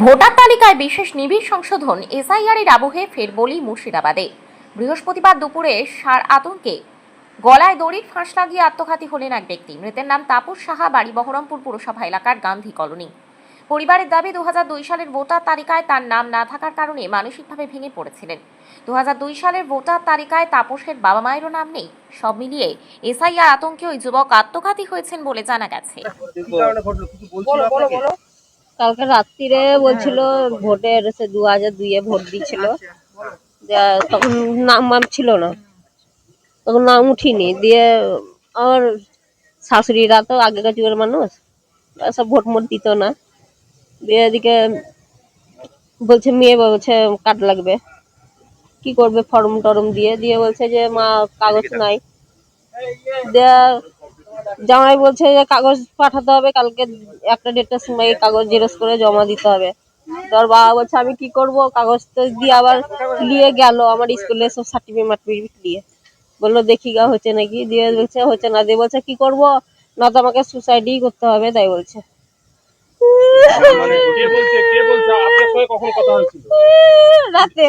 Voter তালিকায় বিশেষ নিবিড় সংশোধন এসআইআর এর আবহে ফের বলি মুর্শিদাবাদে। বৃহস্পতিবার দুপুরে সার আতঙ্কে গলায় দড়ির ফাঁস লাগিয়ে আত্মঘাতী হলেন এক ব্যক্তি। মৃতের নাম তাপস সাহা বাড়ি বহরমপুর পুরসভা এলাকার গান্ধী কলোনি। পরিবারের দাবি দু সালের ভোটার তালিকায় তার নাম না থাকার কারণে মানসিকভাবে ভেঙে পড়েছিলেন। দু হাজার দুই সালের ভোটার তালিকায় তাপসের বাবা মায়েরও নাম নেই। সব মিলিয়ে এসআইআর আতঙ্কে ওই যুবক আত্মঘাতী হয়েছেন বলে জানা গেছে। কালকে রাত্রিরে বলছিল ভোটের সে দু হাজার দুইয়ে ভোট দিছিল। যে তখন নাম মাম ছিল না। তখন নাম উঠিনি দিয়ে আমার শাশুড়িরা তো আগেকার যুগের মানুষ সব ভোট মোট দিত না। দিয়ে এদিকে বলছে মেয়ে বলছে কার্ড লাগবে। কি করবে ফর্ম টর্ম দিয়ে? দিয়ে বলছে যে মা কাগজ নাই। দিয়ে জামাই বলছে যে কাগজ পাঠাতে হবে, কালকে একটা ডেটের সময় কাগজ জেরক্স করে জমা দিতে হবে। তোর বাবা বলছে, আমি কি করব? কাগজ তো দিয়ে আবার নিয়ে গেল, আমার স্কুলে সব সার্টিফিকেট মার্টিফিকেট নিয়ে বলল, দেখি গা, হচ্ছে নাকি? দিয়ে বলছে, হচ্ছে না। দিয়ে বলছে, কি করব? না তো আমাকে সুসাইডই করতে হবে, তাই বলছে। রাতে।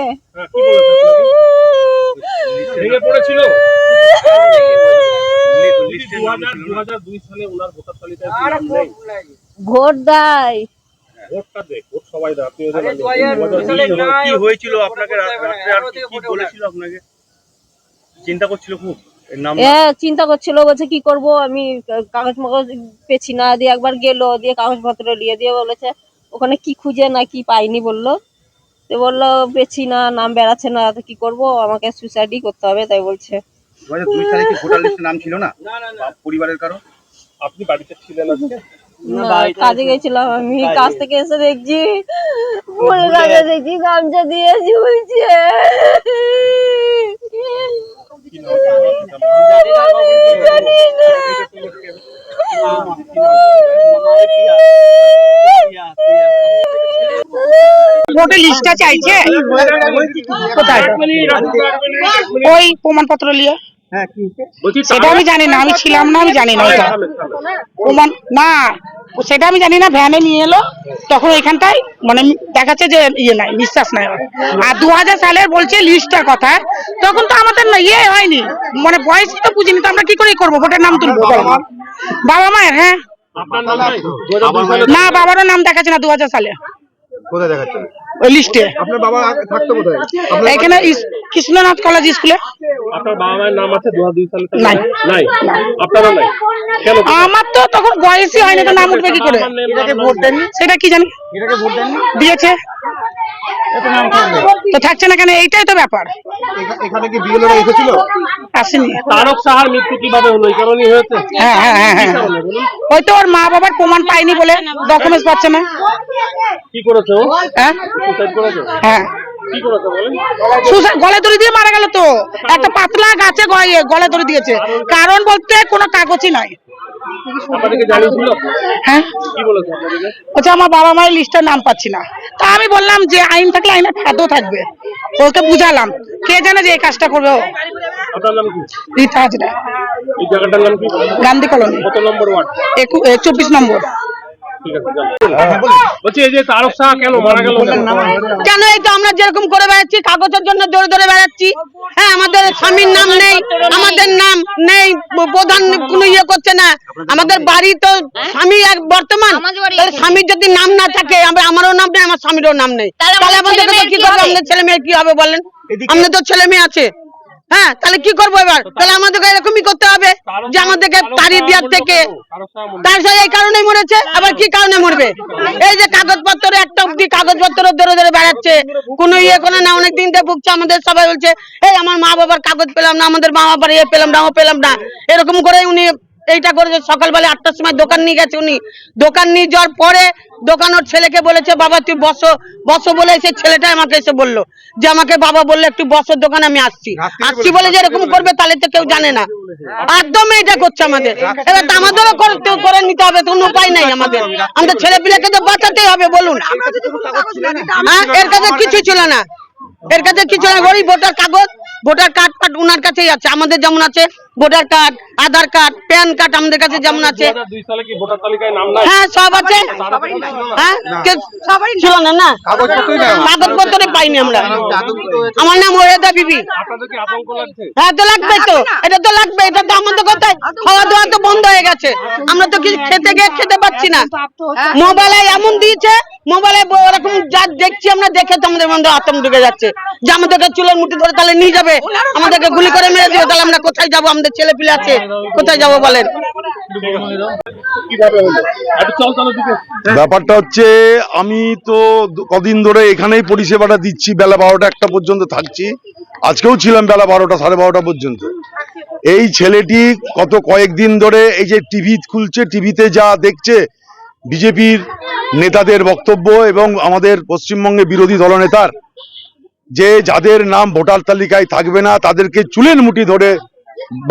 পড়েছিল? সালে ওনার ভোটার তালিকায় কি নাম নেই? ভোট দেয়। ভোটটা দে ভোট সবাই দেয় আপনি ওদের আরে দু হাজার দু হাজার সালে দুই সালে না- কি হয়েছিল আপনাকে রাত্রে আর কি- কি বলেছিল আপনাকে? চিন্তা করছিল খুব? এর চিন্তা করছিল বলছে কি করব আমি কাগজ মাগজ পেছি না দিয়ে একবার গেল দিয়ে কাগজপত্র নিয়ে দিয়ে বলেছে ওখানে কি খুঁজে না কি পাইনি? বলল। তো বলল পেছি না নাম বেড়াচ্ছে না তো কি করব? আমাকে সুসাইডই করতে হবে তাই বলছে। দু হাজার দুই সালে কি ভোটার লিস্টে নাম ছিল না? পরিবারের কারও? আপনি বাড়িতে ছিলেন আজকে? না, কাজে গেছিলাম আমি কাজ। থেকে এসে দেখছি ফুল গাছে দেখছি গামছা দিয়ে ঝুলছে। ভোটের লিস্টটা চাইছে? কোথায়? ওই প্রমাণপত্র নিয়ে। সেটা আমি জানি না আমি ছিলাম না আমি জানি না ওটা প্রমাণ না সেটা আমি জানি না ভ্যানে নিয়ে এলো তখন ওইখানটায় মানে দেখাচ্ছে যে ইয়ে নাই বিশ্বাস নাই। আর দু হাজার সালের বলছে লিস্টটার কথা তখন তো আমাদের না ইয়ে হয়নি। মানে বয়স তো বুঝিনি তো আমরা কি করে করব? ভোটের নাম তুলবো? বাবা মায়ের হ্যাঁ। না বাবারও নাম দেখাচ্ছে না দু হাজার সালে। কোথায় দেখাচ্ছেন? ওই লিস্টে আপনার বাবা থাকতো কোথায়? এখানে কৃষ্ণনাথ কলেজ স্কুলে আপনার বাবা মায়ের নাম আছে দু দুই সালে? নাই। নাই। আপনারও নাই? আমার তো তখন বয়সই হয়নি তো নাম উঠবে কি করে? সেটা কি জানি? এটাকে ভোট দেননি? দিয়েছে। তো থাকছে না কেন? এইটাই তো ব্যাপার। এখানে কি বিএলওরা এসেছিল আসেনি। তারক সাহার মৃত্যু কীভাবে হলো? এই কারণেই হয়েছে? হ্যাঁ হ্যাঁ হ্যাঁ হ্যাঁ। ওই তো ওর মা বাবার প্রমাণ পায়নি বলে ডকুমেন্টস পাচ্ছে না। কি করেছে হ্যাঁ? হ্যাঁ। কি করেছে বলেন? সুসা- গলায় দড়ি দিয়ে মারা গেল তো। একটা পাতলা গাছে গয়ে- গলায় দড়ি দিয়েছে। কারণ বলতে কোনো কাগজই নাই। হ্যাঁ। বলেছে আমার বাবা মায়ের লিস্টের নাম পাচ্ছি না। তা আমি বললাম যে আইন থাকলে আইনের খাদ্য থাকবে। ওকে বুঝালাম। কে জানে যে এই কাজটা করবে ও? রীতা হাজরা। গান্ধী কলোনি। চব্বিশ নম্বর। বলছি এই যে তারক সাহা কেন মারা গেল? কেন এই তো আমরা যেরকম করে বেড়াচ্ছি কাগজের জন্য দৌড়ে দৌড়ে বেড়াচ্ছি? হ্যাঁ আমাদের স্বামীর নাম নেই আমাদের নাম নেই প্রধান কোনো ইয়ে করছে না। আমাদের বাড়ি তো স্বামী এক বর্তমান। স্বামীর যদি নাম না থাকে আমরা আমারও নাম নেই আমার স্বামীরও নাম নেই। তাহলে আমাদের তো কি করব? আমাদের ছেলে মেয়ে কি হবে বলেন? আমাদের তো ছেলে মেয়ে আছে। হ্যাঁ তাহলে কি করব এবার? তাহলে আমাদেরকে এরকমই করতে হবে যে আমাদেরকে তাড়িয়ে দেওয়ার থেকে। তার সাথে এই কারণে মরেছে আবার কি কারণে মরবে? এই যে কাগজপত্র একটা অব্দি কাগজপত্র ধরে ধরে বেড়াচ্ছে। কোনো ইয়ে করে না অনেক দিন থেকে ভুগছে আমাদের সবাই বলছে এই আমার মা বাবার কাগজ পেলাম না আমাদের মা বাবার ইয়ে পেলাম না ও পেলাম না। এরকম করে উনি এইটা করেছে। সকালবেলা আটটার সময় দোকান নিয়ে গেছে উনি। দোকান নিয়ে যাওয়ার পরে দোকান ওর ছেলেকে বলেছে বাবা তুই বসো। বসো বলে সেই ছেলেটা আমাকে এসে বলল যে আমাকে বাবা বলল একটু বসো দোকানে আমি আসছি। আসছি বলে যে এরকম করবে তাহলে তো কেউ জানে না। একদম এটা করছে আমাদের। এবার আমাদেরও করে নিতে হবে কোনো উপায় নাই আমাদের। আমাদের ছেলে পিলেকে তো বাঁচাতেই হবে বলুন। হ্যাঁ এর কাছে কিছু ছিল না। এর কাছে কিছু না। ওই ভোটার কাগজ ভোটার কার্ড পাট উনার কাছেই আছে। আমাদের যেমন আছে voter card Aadhaar card PAN card আমাদের কাছে যেমন আছে। দু হাজার দুই সালে কি ভোটার তালিকায় নাম নাই? হ্যাঁ সব আছে। হ্যাঁ কে- ছিল না না। কাগজপত্রে পাইনি আমরা। আমার নাম ওয়েদা বিবি। হ্যাঁ তো লাগবে তো। এটা তো লাগবে এটা তো আমাদের কোথায় খাওয়া দাওয়া তো বন্ধ হয়ে গেছে। আমরা তো কিছু খেতে গিয়ে খেতে পাচ্ছি না? মোবাইলে এমন দিয়েছে মোবাইলে ওরকম যা দেখছি আমরা দেখে তো আমাদের মধ্যে আতঙ্ক ঢুকে যাচ্ছে। যে আমাদেরকে চুলের মুঠি ধরে তাহলে নিয়ে যাবে। আমাদেরকে গুলি করে মেরে দিবে তাহলে আমরা কোথায় যাব? আমাদের ছেলে পিলে আছে, কোথায় যাব বলেন? ব্যাপারটা হচ্ছে, আমি তো কদিন ধরে এখানেই পরিষেবাটা দিচ্ছি, বেলা বারোটা একটা পর্যন্ত থাকছি। আজকেও ছিলাম বেলা বারোটা, সাড়ে বারোটা পর্যন্ত। এই ছেলেটি কত কয়েকদিন ধরে এই যে টিভি খুলছে, টিভিতে যা দেখছে, বিজেপির নেতাদের বক্তব্য এবং আমাদের পশ্চিমবঙ্গে বিরোধী দলনেতার, যে যাদের নাম ভোটার তালিকায় থাকবে না, তাদেরকে চুলের মুঠি ধরে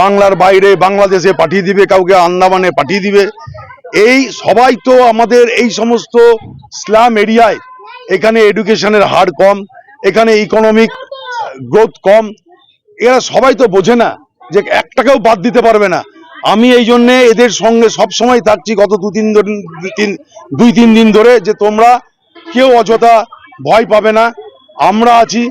বাংলার বাইরে বাংলাদেশে পাঠিয়ে দিবে, কাউকে আন্দামানে পাঠিয়ে দিবে। এই সবাই তো আমাদের এই সমস্ত স্লাম এরিয়ায়, এখানে এডুকেশনের হার কম, এখানে ইকোনমিক গ্রোথ কম, এরা সবাই তো বোঝে না যে এক টাকাও বাদ দিতে পারবে না। আমি এই জন্যে এদের সঙ্গে সব সময় থাকছি গত দু তিন তিন, দুই তিন দিন ধরে যে তোমরা কেউ অযথা ভয় পাবে না। আমরা আছি,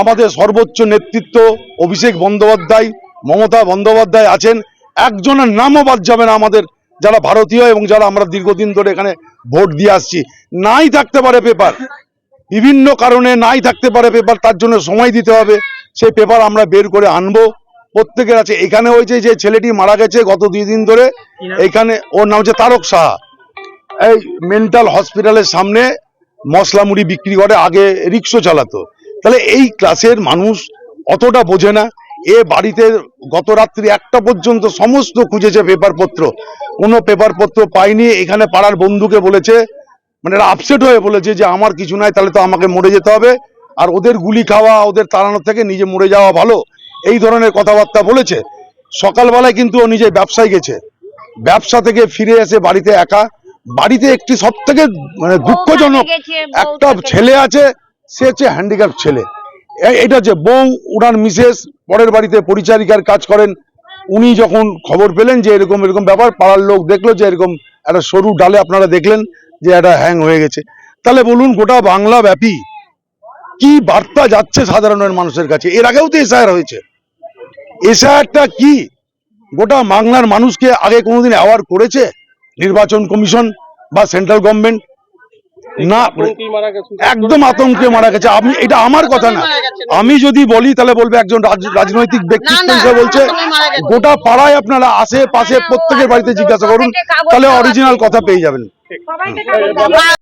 আমাদের সর্বোচ্চ নেতৃত্ব অভিষেক বন্দ্যোপাধ্যায় মমতা বন্দ্যোপাধ্যায় আছেন একজনের নামও বাদ যাবে না আমাদের যারা ভারতীয় এবং যারা আমরা দীর্ঘদিন ধরে এখানে ভোট দিয়ে আসছি। নাই থাকতে পারে পেপার। বিভিন্ন কারণে নাই থাকতে পারে পেপার তার জন্য সময় দিতে হবে। সেই পেপার আমরা বের করে আনব। প্রত্যেকের আছে। এখানে হয়েছে যে ছেলেটি মারা গেছে গত দুই দিন ধরে এখানে ওর নাম হচ্ছে তারক সাহা। এই মেন্টাল হসপিটালের সামনে মশলা মুড়ি বিক্রি করে আগে রিক্সো চালাতো। তাহলে এই ক্লাসের মানুষ অতটা বোঝে না। এ বাড়িতে গত রাত্রি একটা পর্যন্ত সমস্ত খুঁজেছে পেপার পত্র কোনো পেপার পত্র পাইনি। এখানে পাড়ার বন্ধুকে বলেছে মানে এরা আপসেট হয়ে বলেছে যে আমার কিছু নাই তাহলে তো আমাকে মরে যেতে হবে। আর ওদের গুলি খাওয়া ওদের তাড়ানোর থেকে নিজে মরে যাওয়া ভালো। এই ধরনের কথাবার্তা বলেছে। সকালবেলায় কিন্তু ও নিজে ব্যবসায় গেছে। ব্যবসা থেকে ফিরে এসে বাড়িতে একা। বাড়িতে একটি সব থেকে মানে দুঃখজনক একটা ছেলে আছে সে হচ্ছে হ্যান্ডিক্যাপ ছেলে। এটা যে বউ উনার মিসেস, পরের বাড়িতে পরিচারিকার কাজ করেন, উনি যখন খবর পেলেন যে এরকম এরকম ব্যাপার, পাড়ার লোক দেখল যে এরকম একটা সরু ডালে আপনারা দেখলেন যে একটা হ্যাং হয়ে গেছে। তাহলে বলুন, গোটা বাংলা ব্যাপী কি বার্তা যাচ্ছে সাধারণের মানুষের কাছে? এর আগেও তো এসআইআর হয়েছে। এসআইআরটা কি? গোটা বাংলার মানুষকে আগে কোনোদিন অ্যাওয়ার্ড করেছে নির্বাচন কমিশন বা সেন্ট্রাল গভর্নমেন্ট না একদম আতঙ্কে মারা গেছে। আপনি এটা আমার কথা না। আমি যদি বলি তাহলে বলবে একজন রাজ- রাজনৈতিক ব্যক্তিত্ব হিসেবে বলছে। গোটা পাড়ায় আপনারা আশেপাশে প্রত্যেকের বাড়িতে জিজ্ঞাসা করুন তাহলে অরিজিনাল কথা পেয়ে যাবেন।